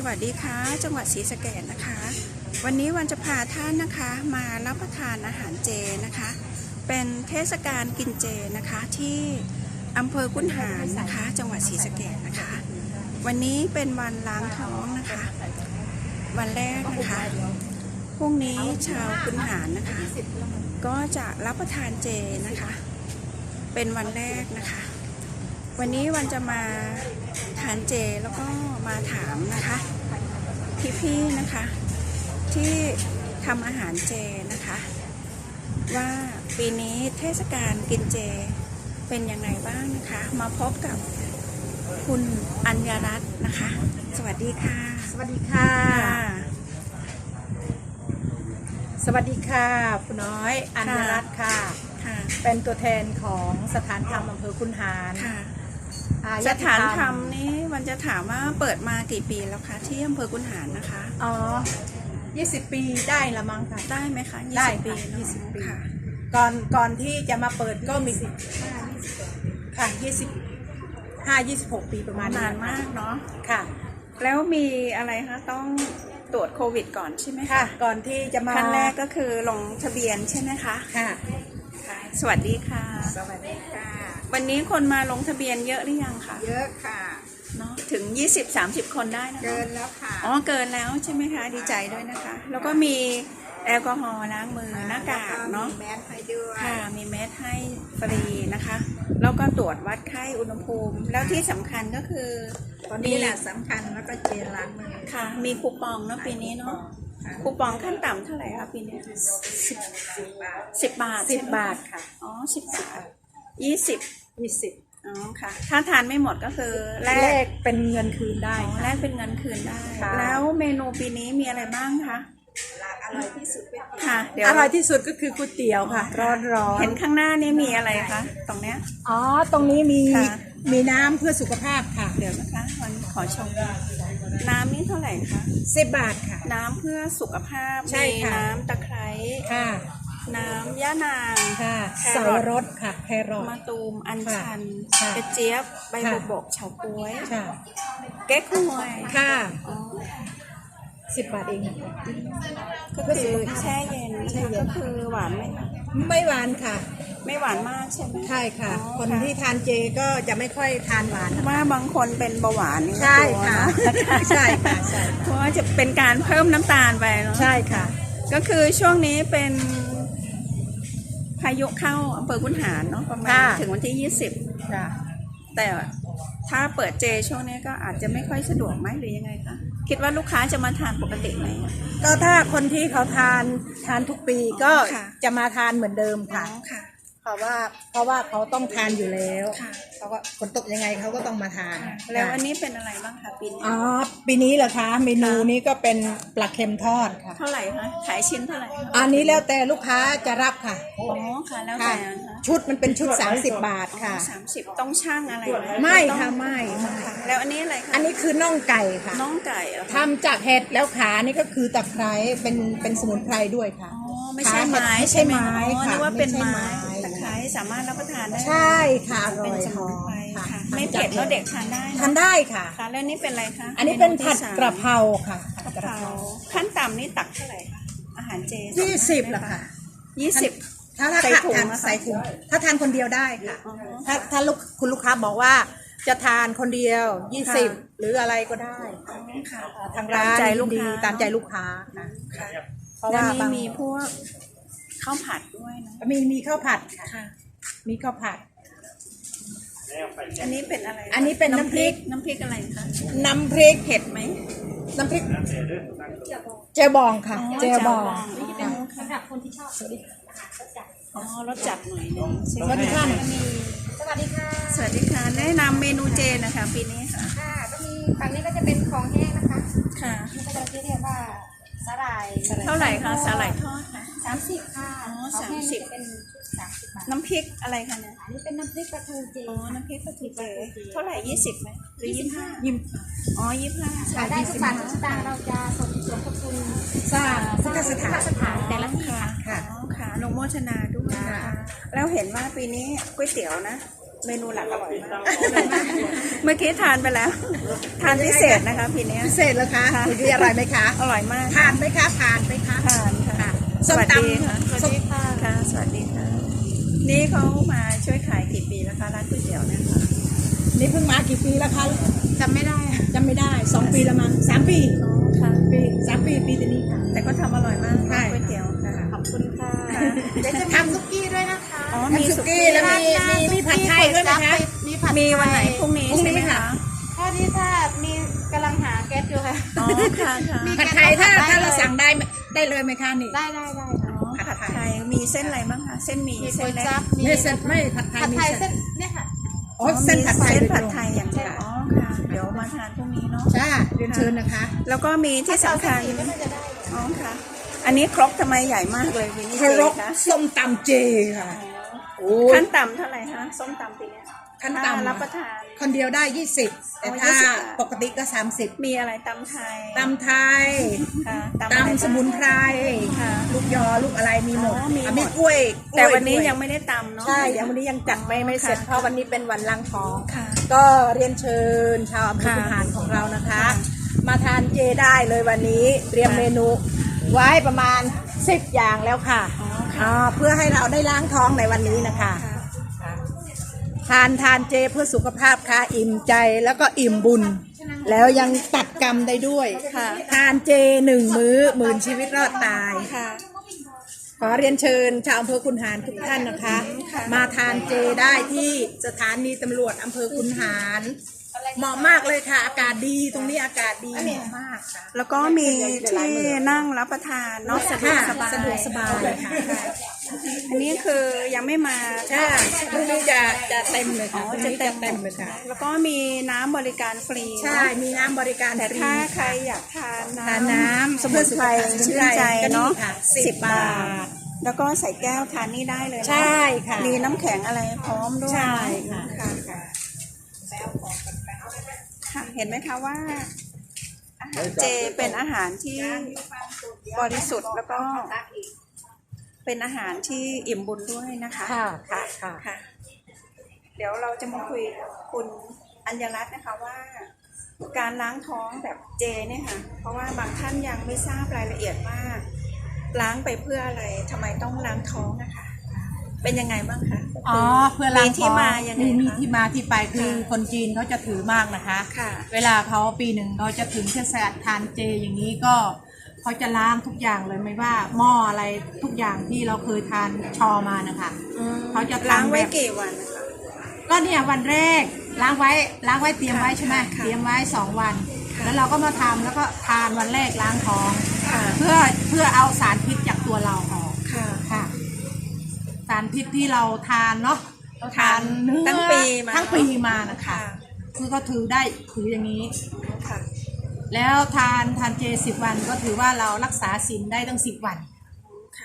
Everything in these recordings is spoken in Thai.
สวัสดีค่ะ จังหวัดศรีสะเกษนะคะ วันนี้วันจะพาท่านนะคะมารับประทานอาหารเจนะคะ เป็นเทศกาลกินเจนะคะที่อำเภอกุนหารนะคะ จังหวัดศรีสะเกษนะคะ วันนี้เป็นวันล้างท้องนะคะ วันแรกนะคะพรุ่งนี้ชาวกุนหารนะคะ ก็จะรับประทานเจนะคะ เป็นวันแรกนะคะ วันนี้วันจะมา ทานเจแล้วก็มาถามนะคะพี่ๆนะคะ ที่ทำอาหารเจนะคะ ว่าปีนี้เทศกาลกินเจเป็นยังไงบ้างนะคะ มาพบกับคุณอัญญรัตน์นะคะ สวัสดีค่ะ สวัสดีค่ะ สวัสดีค่ะคุณน้อยอัญญรัตน์ค่ะค่ะเป็นตัวแทนของสถานธรรมอำเภอคุนหารค่ะ อ่สถานธรรมนี้มันจะถามว่าเปิดมากี่ปีแล้วคะที่อำเภอกุนหารนะคะ อ๋อ20ปีได้ละมั้งค่ะ ได้ไหมคะได้20ปีค่ะเนอะ20ปีค่ะ ก่อนก่อนที่จะมาเปิดก็มีค่ะ20 5 26ปีประมาณนานมากเนาะค่ะ แล้วมีอะไรคะต้องตรวจโควิดก่อนใช่ไหมค่ะก่อนที่จะมาขั้นแรกก็คือลงทะเบียนใช่ไหมคะ ค่ะค่ะ สวัสดีค่ะ สวัสดีค่ะ วันนี้คนมาลงทะเบียนเยอะหรือยังคะเยอะค่ะเนาะถึง 20-30 คนได้นะคะเกินแล้วค่ะ อ๋อเกินแล้วใช่ไหมคะดีใจด้วยนะคะ แล้วก็มีแอลกอฮอล์ล้างมือหน้ากากเนาะมีแมสให้ด้วยค่ะมีเม็ดให้ฟรีนะคะ แล้วก็ตรวจวัดไข้อุณหภูมิ แล้วที่สำคัญก็คือตอนนี้แหละสำคัญแล้วก็เจลล้างมือค่ะ มีคูปองเนาะปีนี้เนาะ ค่ะคูปองขั้นต่ำเท่าไหร่คะปีนี้สิบบาทสิบบาทสิบใช่ไหมบาทค่ะอ๋อสิบบาทยี่สิบ20อ๋อค่ะ ถ้าทานไม่หมดก็คือแลแลกกเป็นเงินคืนได้อ๋อค่ะแลกเป็นเงินคืนได้ ค่ะ แล้วเมนูปีนี้มีอะไรบ้างคะอร่อยที่สุดเป็นค่ะ เดี๋ยวอร่อยที่สุดก็คือก๋วยเตี๋ยวค่ะ ร้อนร้อนเห็นข้างหน้านี่มีอะไรคะตรงเนี้ย อ๋อ ตรงนี้มีค่ะ มีน้ำเพื่อสุขภาพค่ะ เดี๋ยวนะคะวันขอชม น้ำนี่เท่าไหร่คะสิบบาทค่ะ น้ำเพื่อสุขภาพใช่มีค่ะ น้ำตะไคร้ค่ะน้ำย่านาง ค่ะแคสารอทรสค่ะแครอท มะตูมอัญชันค่ะกระเจี๊ยบใบค่ะบุบกเฉาก๊วย ค่ะเก๊กฮวยค่ะอ๋อสิบบาทเองค่ะก็คือแช่เย็นแช่เย็น ก็คือหวานไหมคะ ไม่หวานค่ะ ไม่หวานมากใช่ไหม ใช่ค่ะ อ๋อคนที่ทานเจก็จะไม่ค่อยทานหวานเพราะว่าบางคนเป็นเบาหวานนี่ก็ใช่กลัวค่ะเนอะใช่ค่ะ ใช่เพราะว่าจะเป็นการเพิ่มน้ำตาลไปเนาะใช่ค่ะ ก็คือช่วงนี้เป็นพายุเข้าอำเภอคุนหารเนาะประมาณค่ะ ถึงวันที่ยี่สิบค่ะ แต่ ถ้าเปิดเจช่วงนี้ก็อาจจะไม่ค่อยสะดวกไหมหรือยังไงคะคิดว่าลูกค้าจะมาทานปกติไหม ก็ถ้าคนที่เขาทานทานทุกปีก็ค่ะจะมาทานเหมือนเดิมค่ะอ๋อค่ะเพ ราะว่าเพราะว่าเขาต้องทานอยู่แล้วค่ะ เขาก็ฝนตกยังไงเขาก็ต้องมาทานแล้วค่ะอันนี้เป็นอะไรบ้างคะปีนี้อ๋อปีนี้เหรอคะเมนูนี้ก็เป็นปลาเค็มทอดค่ะ เท่าไหร่คะขายชิ้นเท่าไหร่คะอันนี้แล้วแต่ลูกค้าจะรับค่ะอ๋อค่ะแล้วค่ะแต่นะคะชุดมันเป็นชุด 30 บาทค่ะ สามสิบต้องช่างอะไรหไม่ต้องค่ะไม่ไม่ค่ะแล้วอันนี้อะไรคะอันนี้คือน่องไก่ค่ะน้องไก่เหรอคะ ทำจากเห็ดแล้วขานี่ก็คือตะไคร้เป็นเป็นสมุนไพรด้วยค่ะอ๋อไม่ใช่ไม้ไม่ใช่ไม้อ๋อค่ะนึกว่าเป็นไม่ใช่ ไม้ไม้ตะไคร้สามารถรับประทานได้ใช่ค่ะอร่เป็นอยสหมุอนไพรมค่ะค่ะไม่เผ็ดแล้วเด็กทานได้นะทานได้ค่ะ ค่ะแล้วนี่เป็นอะไรคะอันนี้เป็นมผัดที่สามกระเพราค่ะผัดกะกระเพเพราราขั้นต่ำนี่ตักเท่าไหร่คะอาหารเจยี่สิบละค่ะยี่สิบ ถ้าถ้าใส่ถุงทานนะคะใส่ถุงถ้าทานคนเดียวได้ค่ะอ๋อถ้าถ้าลูกคุณลูกค้าบอกว่าจะทานคนเดียวยี่สิบค่ะหรืออะไรก็ได้อ๋อค่ะ ทางร้านตามใจลูกยินค้า ดีตามใจลูกค้าค่ะค่ะ เพราะแล้วว่านี่บางมีพวก ข้าวผัดด้วยนะมีมีข้าวผัดค่ะค่ะ มีข้าวผัด อันนี้เป็นอะไรคะอันนี้เป็นน้ำพริก น้ำพริกอะไรคะน้ำพริกเผ็ดไหม น้ำพริกเจลบองค่ะอ๋อเจลบองเจลบองค่ะสำหรับคนที่ชอบสวัสดีอ๋อรสจัดหน่อยนึงใช่ไหมสวัสดีค่ะสวัสดีค่ะ สวัสดีค่ะ แนะนำเมนูเจนะคะปีนี้ค่ะ ค่ะก็มีฝั่งนี้ก็จะเป็นของแห้งนะคะ ค่ะนี่ก็จะเรียกว่า สาหร่ายเท่าไหร่คะสาหร่ายทอดค่ะ สามสิบค่ะอ๋อของแห้งสามสิบจะเป็นชุดสามสิบบาทน้ำพริกอะไรคะเนี่ย อันนี้เป็นน้ำพริกปลาทูเจอ๋อ น้ำพริกปลาทูเจเท่าไหร่ยี่สิบไหมหรือยี่สิบห้ายิ้มอ๋อยี่สิบห้าขายได้ทุกบาททุกสตางค์เราจะส่งสมทบทุนสร้างพุทธสถานสถานแต่ละที่ค่ะ ค่ะ อ๋อค่ะอนุโมทนาด้วยนะคะแล้วเห็นว่าปีนี้ก๋วยเตี๋ยวนะ เมนูหลักอร่อยมากเมื่อกี้ทานไปแล้ว ทานพิเศษนะคะพี่เนี้ยพิเศษเลยคะคุณพี่อร่อยไหมคะอร่อยมากผ่านไหมคะผ่านไหมคะทานค่ะส้สมวัสตำดีค่ะสวัสดีค่ะค่ะสวัสดีค่ะ นี่เขามาช่วยขายกี่ปีแล้วคะร้านก๋วยเตี๋ยวเนี่ยค่ะนี่เพิ่งมากี่ปีแล้วคะจำไม่ได้จำไม่ได้สองปีละมั้งสามปีค่ะปีสามปีปีตัวนี้ค่ะ แต่ก็ทำอร่อยมากใช่ก๋วยเตี๋ยวค่ะขอบคุณค่ะค่ะเดี๋ยวจะทำซุกี้ มีมีสุสุกี้กี้แล้วมีมีมีผัดไทยด้วยไหมคะมีผัดมีวันไหนพรุ่งนี้พรุ่งนี้ใช่ไหมค่ะคะข้อที่ถ้ามีกำลังหาแก๊สอยู่ค่ะอ๋อค่ะค่ะมีผัดไทยถ้าถ้าเราสั่งได้ได้เลยไหมคะนี่ได้ได้ได้ค่ะอ๋อผัดไทยมีเส้นอะไรบ้างคะเส้นหมี่มีเส้ก๋วนยเล็กจั๊บมีไม่เส้นไม่ผัดไทยผัดมีไทยเส้เส้นนเนี่ยค่ะอ๋อเส้นผัดไทยเส้นโดยผัดตรงไทยอย่างเดียวอ๋อค่ะเดี๋ยวมาทานพรุ่งนี้เนาะจ้าเรียนเชิญนะคะ แล้วก็มีที่สำคัญก็น่าจะได้อ๋อค่ะ อันนี้ครกทำไมใหญ่มากเลยวินนี่เคารพคะส้มตำเจค่ะโอ้ ขั้นต่ำเท่าไหร่คะส้มตำปีเนี้ยขั้นต่ำ ถ้ารับประทาน คนเดียวได้ 20 แต่อ๋อถ้า20บาท ปกติก็ 30มีอะไรตำไทยตำไทยค่ะอะไรบ้างตำสมุนไพรค่ะ ลูกยอลูกอะไรมีหมดอ๋อมีหมดอะมีกล้วยแต่วันนี้กล้ยังไม่ได้ตำเนาะ ใช่ยังวันนี้ยังจัดไม่ไม่เสร็จค่ะ เพราะวันนี้เป็นวันล้างท้อง ค่ะ ก็เรียนเชิญชาวอำเภอค่ะคุหารของเรานะคะค่ะมาทานเจได้เลยวันนี้เตรียมค่ะ เมนู ไว้ประมาณ 10 อย่างแล้วค่ะ อ๋อค่ะ อ่าเพื่อให้เราได้ล้างท้องในวันนี้นะคะค่ะทานทานเจเพื่อสุขภาพค่ะอิ่มใจแล้วก็อิ่มบุญ แล้วยังตัดกรรมได้ด้วยค่ะ ทานเจหนึ่งมื้อหมื่นชีวิตรอดตาย ค่ะ ขอเรียนเชิญชาวอำเภอคุนหารทุกท่านนะคะค่ะมาทานเจได้ที่สถานีตำรวจอำเภอคุนหาร เหมาะมากเลยค่ะ อากาศดีตรงนี้อากาศดีเหมาะมากค่ะแล้วก็มีที่นั่งรับประทานเนาะสะดวกสบายสะดวกสบายค่ะอันนี้คือยังไม่มาใช่พรุ่งนี้จะจะเต็มเลยค่ะอ๋อพรุ่งจะนี้เต็มเต็มเลยค่ะ แล้วก็มีน้ำบริการฟรีใช่เนาะมีน้ำบริการแต่ฟรีถ้าใครค่ะอยากทานทานน้ำน้ำสมุนไพรสมุนชื่นไพรใจก็เนาะค่ะสิสิบบบาบาททแล้วก็ใส่แก้วทานนี่ได้เลยเนาะใช่ค่ะมีน้ำแข็งอะไรพร้อมด้วยใช่ค่ะ ค่ะค่ะ เห็นไหมคะว่าอาหารเจเป็นอาหารที่บริสุทธิ์แล้วก็ เป็นอาหารที่อิ่มบุญด้วยนะคะค่ะค่ะค่ะค่ะ เดี๋ยวเราจะมาคุยกับคุณอัญญรัตน์นะคะว่าการล้างท้องแบบเจเนี่ยค่ะ เพราะว่าบางท่านยังไม่ทราบรายละเอียดว่าล้างไปเพื่ออะไรทำไมต้องล้างท้องนะคะ เป็นยังไงบ้างคะอ๋อเพื่อล้างมีที่ท้องมายังไงมีมีคะที่มาที่ไปคือค่ะคนจีนเขาจะถือมากนะคะค่ะเวลาเขาปีหนึ่งเขาจะถึงเทศกาลทานเจอย่างนี้ก็เขาจะล้างทุกอย่างเลยไม่ว่าหม้ออะไรทุกอย่างที่เราเคยทานชอมานะคะเขาจะล้างไว้ทำแบบกี่วันนะคะก็เนี่ยวันแรกล้างไว้ล้างไว้เตรียมไว้ใช่ไหมค่ะเตรียมไว้สองวันค่ะแล้วเราก็มาทำแล้วก็ทานวันแรกล้างท้องค่ะเพื่อเพื่อเอาสารพิษจากตัวเราออกค่ะค่ะ สารพิษที่เราทานเนาะเราทานเนื้อทั้งปีมา ทั้งปีมานะคะค่ะคือก็ถือได้ถืออย่างนี้ ค่ะ แล้วทานทานเจสิบวันก็ถือว่าเรารักษาศีลได้ตั้งสิบวัน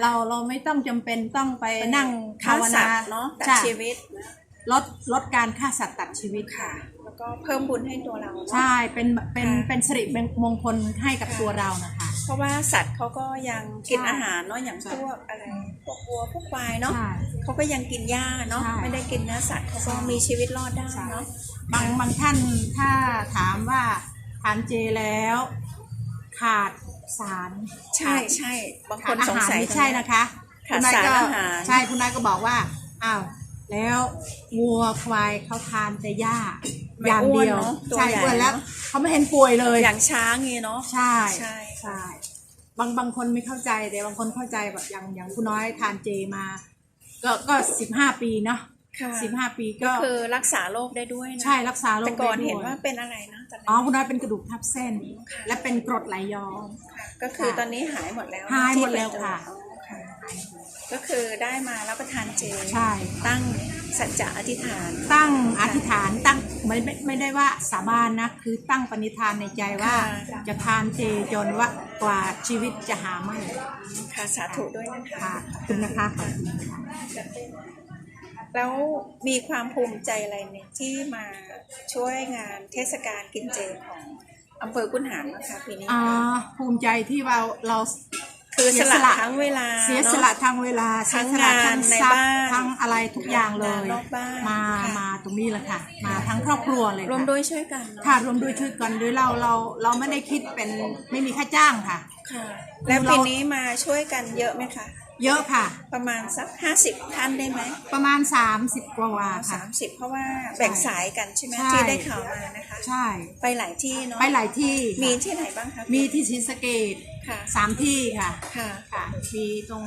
เราเราไม่ต้องจำเป็นต้องไปนั่งภาฆ่าวสันาตว์เนาะตัดใช่ชีวิตนะลดลดการฆ่าสัตว์ตัดชีวิตค่ะ แล้วก็เพิ่มบุญให้ตัวเราเนาะ ใช่เป็นเป็นค่ะ เป็นสิริมงคลให้กับค่ะตัวเรานะคะ เพราะว่าสัตว์เขาก็ยังกินใช่อาหารเนาะอย่างใช่พวกอะไรพวกวัวพวกควายเนาะใช่เขาก็ยังกินหญ้าเนาะใช่ไม่ได้กินเนื้อสัตว์เขาก็ใช่มีชีวิตรอดได้เนาะบางบางท่านถ้าถามว่าทานเจแล้ว ขาดสารใช่ใช่บางคขาดนอาสงหารสัยไม่ใช่นะคะขาดคุณนยสารก็อาหารใช่คุณนายก็บอกว่าอ้าว แล้ววัวควายเขาทานแต่หญ้าไม่อย่างอ้วนเดียวเนอะตัวใช่ใหญ่อ้วนแล้วเนอะเขาไม่เห็นป่วยเลยอย่างช้างงี้เนาะใช่ใช่ใช่บางบางคนไม่เข้าใจแต่บางคนเข้าใจแบบอย่างอย่างคุณน้อยทานเจมา ก็ก็สิบห้าปีเนาะค่ะสิบห้าปีก็คือรักษาโรคได้ด้วยนะใช่รักษาโรคแต่ก่อนได้ด้วยเห็นว่าเป็นอะไรนะตอนอ๋อนั้นคุณน้อยเป็นกระดูกทับเส้นค่ะและเป็นกรดไหลย้อนค่ะก็คือตอนนี้หายหมดแล้วหายหมดแล้วที่เป็นค่ะอ๋อค่ะ ก็คือได้มารับประทานเจใช่ ตั้งสัจจะอธิษฐาน ตั้งอธิษฐานตั้งไม่ไม่ไม่ได้ว่าสาบานนะ คือตั้งปณิธานในใจว่าค่ะ จะทานเจจนว่ากว่าชีวิตจะหาไม่ค่ะสาธุด้วยนะคะ ค่ะขอบคุณนะคะขอบคุณค่ะ แล้วมีความภูมิใจอะไรเนี่ยที่มาช่วยงานเทศกาลกินเจของอำเภอกุนหารนะคะปีนี้อ่าภูมิใจที่เราเรา คือสเสียสละละทั้งเวลาเสียนอะสละทางเวลาทั้งเสียสละงานทั้งในทรัพบ้าย์นทั้งอะไรทุกอย่างเลยงานนอกบ้านมาค่ะมาตรงนี้แหละค่ะ มาทั้งครอบครัวเลยรวมค่ะด้วยช่วยกันเนอะค่ะรวมด้วยช่วยกันด้วยเราเราเราไม่ได้คิดเป็นไม่มีค่าจ้างค่ะค่ะแล้วปีนี้มาช่วยกันเยอะไหมคะเยอะค่ะ ประมาณสักห้าสิบท่านได้ไหมประมาณ30กว่าว่าค่ะสามสิบเพราะว่าแบ่งสายกันใช่ไหมใช่ที่ได้ข่าวมานะคะ ใช่ ไปหลายที่เนาะไปหลายที่ค่ะมีที่ไหนบ้างคะมีที่ศรีสะเกด ค่ะ สามที่ค่ะค่ะ ค่ะมีตรง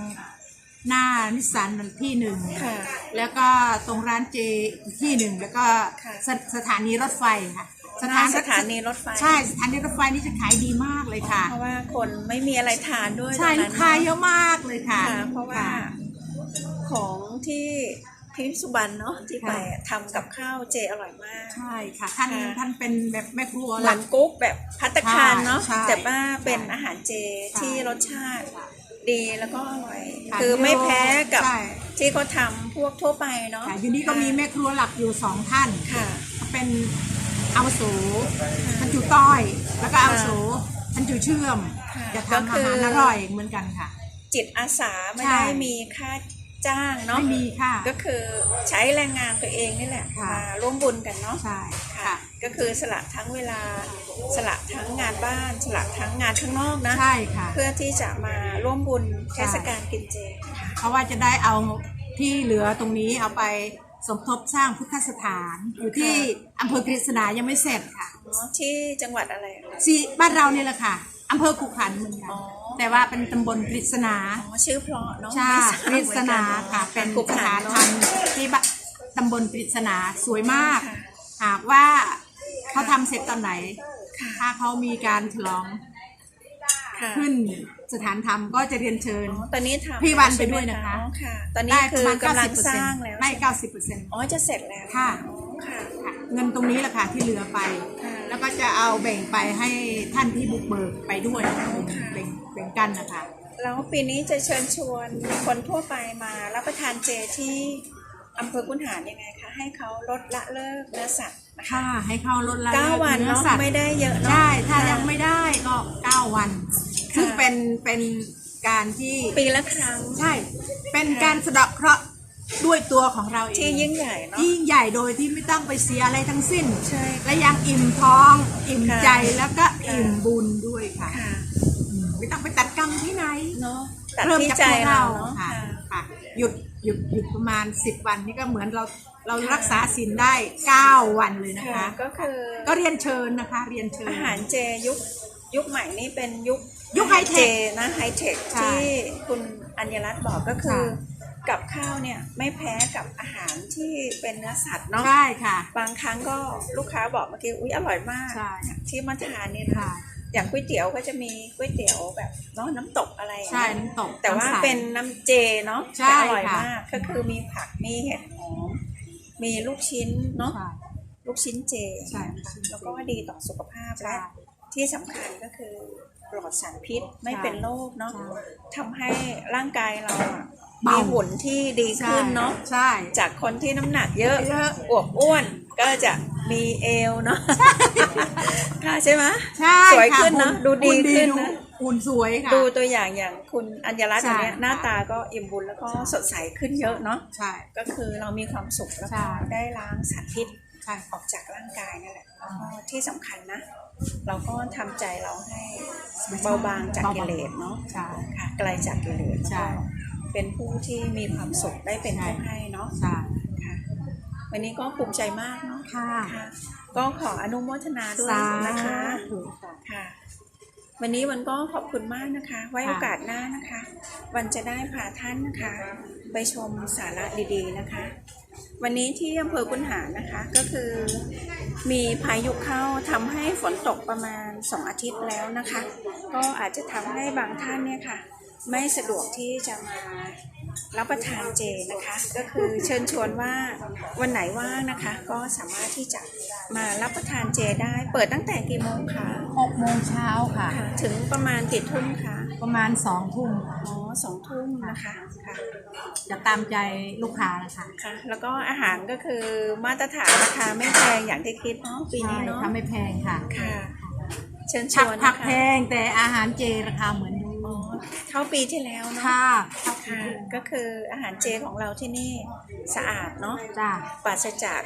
หน้านิสสันที่หนึ่งค่ะ แล้วก็ตรงร้านเจอีกที่หนึ่งแล้วก็ค่ะ สสถานีรถไฟค่ะสถานสถานีรถไฟ ใช่สถานีรถไฟนี่จะขายดีมากเลยค่ะ เพราะว่าคนไม่มีอะไรทานด้วยใช่ตอนลูนั้นกค้าเยอะมากเลยค่ะค่ะ เพราะว่าค่ของที่ พิมพ์สุบรรณเนาะที่ไปค่ะทำกับข้าวเจอร่อยมาก ใช่ค่ะ ท่านค่ะท่านเป็นแบบแม่ครัวเหมือนกุ๊กแบบพัตตาคารเนาะใช่แต่ว่าเป็นใช่อาหารเจใช่ที่รสชาติดีแล้วก็อร่อยค่ะคือไม่แพ้กับใช่ที่เขาทำพวกทั่วไปเนาะค่ะอยู่นี่ก็มีแม่ครัวหลักอยู่สองท่านค่ะเป็นอาวุโสท่านจูต้อย แล้วก็อาวุโสท่านจูเชื่อมค่ะจะก็ทำคือาอหารอร่อยเหมือนกันค่ะ จิตอาสาไม่ใช่ได้มีค่า จ้างเนาะไม่มีค่ะ ก็คือใช้แรงงานตัวเองนี่แหละค่ะ มาร่วมบุญกันเนาะใช่ค่ะค่ะ ก็คือสละทั้งเวลาสละทั้งงานบ้าน สละทั้งงานข้างนอกนะ ใช่ค่ะ เพื่อที่จะมาร่วมบุญเทศกาลกินเจค่ะเพราะว่าจะได้เอาที่เหลือตรงนี้เอาไปสมทบสร้างพุทธสถานอยู่ที่อำเภอกฤษณายังไม่เสร็จค่ะเนาะที่จังหวัดอะไรคะ ซีบ้านเราเนี่ยแหละค่ะอำเภอขุขันธ์เหมือนกัน อ๋อ แต่ว่าเป็นตำบลกฤษณาอ๋อชื่อเพราะเนาะใช่ไม่ทรบกฤษณาค่ะหมืเป็อนกัสถานเอะธรรมที่บ้านตำบลกฤษณาสวยมากค่ะหากว่าเขาทำเสร็จตอนไหนค่ะถ้าเขามีการฉลองค่ะขึ้นสถานธรรมก็จะเรียนเชิญอ๋อตอนนี้ทำพี่วันใช่หมไปด้วยนะคะอ๋อค่ะตอนนี้ได้ปคืระอมาณกำลัง90%สร้างแล้วได้ใช่หเก้าสิบเปอร์เซ็นต์อ๋อ จะเสร็จแล้ว ค่ะอ๋อค่ะเงินตรงนี้แหละค่ะที่เหลือไปค่ะ แล้วก็จะเอาแบ่งไปให้ท่านที่บุกเบิกไปด้วยค่ะแบ่งแบ่งกันนะคะ แล้วปีนี้จะเชิญชวนคนทั่วไปมารับประทานเจที่อำเภอกุนหารยังไงคะ ให้เขาลดละเลิกเนื้อสัตว์นะคะ ค่ะ ให้เข้าลดละเก้าวันเนื้อเนาะสัตว์ไม่ได้เยอะเนาะ ใช่ถ้าค่ะยังไม่ได้ก็เก้าวันค่ะซึ่งเป็นเป็นการที่ปีละครั้ง ใช่ เป็นการสะเดาะเคราะห์ ด้วยตัวของเราเองที่ยิ่งใหญ่เนาะที่ยิ่งใหญ่โดยที่ไม่ต้องไปเสียอะไรทั้งสิ้น ใช่ และยังอิ่มท้อง อิ่มค่ะใจแล้วก็ค่ะอิ่มบุญด้วยค่ะค่ะอืมไม่ต้องไปตัดกรรมที่ไหนเนาะตัดเริ่มที่จากใจตัวเราเราเนาะค่ะค่ะค่ะ หยุดหยุดหยุดประมาณ10วันนี่ก็เหมือนเราเราค่ะรักษาศีลได้ 9 วันเลยนะคะ ก็คือก็เรียนเชิญนะคะ เรียนเชิญอาหารเจยุคยุคใหม่นี่เป็นยุคยุคไฮเทคจนะไฮเทคใช่ที่คุณอัญรัตน์บอกก็คือค่ะ กับข้าวเนี่ยไม่แพ้กับอาหารที่เป็นเนื้อสัตว์เนาะใช่ค่ะ บางครั้งก็ลูกค้าบอกเมื่อกี้อุ้ยอร่อยมาก ใช่ ที่มาทานเนี่ยนะค่ะ อย่างก๋วยเตี๋ยวก็จะมีก๋วยเตี๋ยวแบบเนาะน้ำตกอะไรอย่างใช่เงี้ยน้ำตกแต่ว่าำใส เป็นน้ำเจเนาะใช่แต่อร่อยค่ะ มากก็คือมีผักมีเห็ดหอมมีลูกชิ้นเนาะใช่ ลูกชิ้นเจใช่นะคะแล้วก็ดีต่อสุขภาพใช่และที่สำคัญก็คือ ปลอดสารพิษไม่เป็นโรคเนาะใช่ทำให้ร่างกายเราอะเบามีมีหุ่นที่ดีขึ้นเนาะใช่ จากคนที่น้ำหนักเยอะเยอะอวบอ้วนก็จะมีเอวเนาะค่ะใช่ไหมใช่สวยค่ะขึ้นนะหุ่ดูดีหุ่ขึ้นดูนะหุ่นสวยค่ะดูตัวอย่างอย่างคุณอัญรัตน์ใช่อันเนี้ยหน้าค่ะตาก็อิ่มบุญแล้วก็สดใสขึ้นเยอะเนาะใช่ก็คือเรามีความสุขแล้วใช่ก็ได้ล้างสารพิษ ใช่ออกจากร่างกายนั่นแหละแล้วก็ที่สำคัญนะ เราก็ทำใจเราให้เบาบางจากกิเลสเนาะใช่ค่ะไกลจากกิเลสใช่เป็นผู้ที่มีความสุขได้เป็นใช่ผู้ให้เนาะใช่ค่ะวันนี้ก็ภูมิใจมากเนาะค่ะค่ะก็ขออนุโมทนาด้วยสานะคะธุค่ะค่ะวันนี้วันก็ขอบคุณมากนะคะ ไว้ค่ะโอกาสหน้านะคะ วันจะได้พาท่านนะคะ ไปชมสาระดีๆนะคะ วันนี้ที่อำเภอกุนหารนะคะก็คือมีพายุเข้าทำให้ฝนตกประมาณ 2 อาทิตย์แล้วนะคะ ก็อาจจะทำให้บางท่านเนี่ยค่ะ ไม่สะดวกที่จะมารับประทานเจนะคะ ก็คือเชิญชวนว่าวันไหนว่างนะคะ ก็สามารถที่จะมารับประทานเจได้ เปิดตั้งแต่กี่โมงคะหกโมงเช้าค่ะค่ะ ถึงประมาณกี่ทุ่มคะ ประมาณสองทุ่มค่ะอ๋อสองทุ่มนะคะค่ะ จะตามใจลูกค้านะคะค่ะ แล้วก็อาหารก็คือมาตรฐานราคาไม่แพงอย่างที่คิดเนาะปีใช่นี้เนาะทำไม่แพงค่ะค่ะ เชิญชผักวนผันะกคะแพงแต่อาหารเจราคาเหมือนเดิมอ๋อเท่าปีที่แล้วเนาะค่ะค่ะก็คืออาหารเจของเราที่นี่สะอาดเนาะจ้าปราศจาก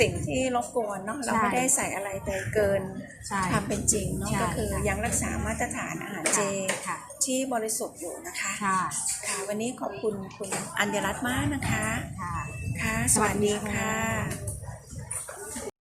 สิ่งที่รบกวนเนาะเราใช่ไม่ได้ใส่อะไรไปเกินใช่ความเป็นจริงเนาะใช่ก็คือยังรักษามาตรฐานอาหารเจค่ะที่บริสุทธิ์อยู่นะคะค่ะค่ะวันนี้ขอบคุณคุณอัญญรัตน์มากนะคะค่ะค่ะสวัสดีค่ะ